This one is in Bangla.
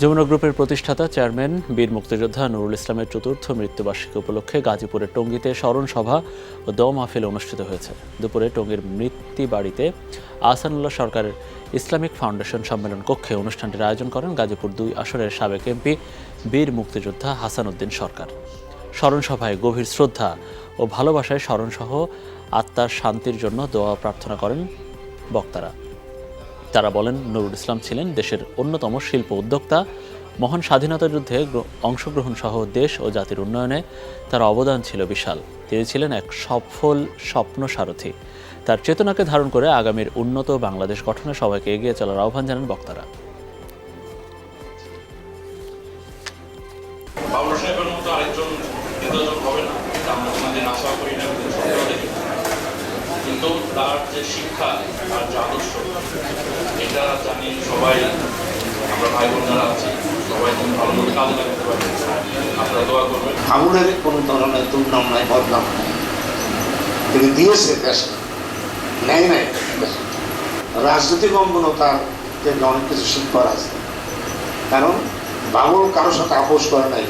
যমুনা গ্রুপের প্রতিষ্ঠাতা চেয়ারম্যান বীর মুক্তিযোদ্ধা নুরুল ইসলামের চতুর্থ মৃত্যুবার্ষিকী উপলক্ষে গাজীপুরের টঙ্গীতে স্মরণ সভা ও দোয়া মাহফিল অনুষ্ঠিত হয়েছে। দুপুরে টঙ্গীর মৃত্যু বাড়িতে আহসানুল্লাহ সরকারের ইসলামিক ফাউন্ডেশন সম্মেলন কক্ষে অনুষ্ঠানটির আয়োজন করেন গাজীপুর দুই আসরের সাবেক এমপি বীর মুক্তিযোদ্ধা হাসান উদ্দিন সরকার। স্মরণ সভায় গভীর শ্রদ্ধা ও ভালোবাসায় স্মরণসহ আত্মার শান্তির জন্য দোয়া প্রার্থনা করেন বক্তারা। তারা বলেন, নুরুল ইসলাম ছিলেন দেশের অন্যতম শিল্প উদ্যোক্তা। মহান স্বাধীনতা যুদ্ধে অংশগ্রহণ সহ দেশ ও জাতির উন্নয়নে তার অবদান ছিল বিশাল। তিনি ছিলেন এক সফল স্বপ্ন সারথী তার চেতনাকে ধারণ করে আগামীর উন্নত বাংলাদেশ গঠনে সবাইকে এগিয়ে চলার আহ্বান জানান বক্তারা। বাবুল সাহেবের মতো আরেকজন নির্বাচন হবে না এটা আমরা কোনোদিন আশা করি না, কিন্তু স্বপ্ন দেখি না। কিন্তু তার যে শিক্ষা, তার যে আদর্শ কোনো ধরনের দুর্নাম নাই, বদনাম তিনি দিয়েছে দেশে নেয় নাই রাজনৈতিক অঙ্গনতার থেকে অনেক কিছু শিখবার আছে। কারণ বাবুল কারোর সাথে আপোষ করে নাই।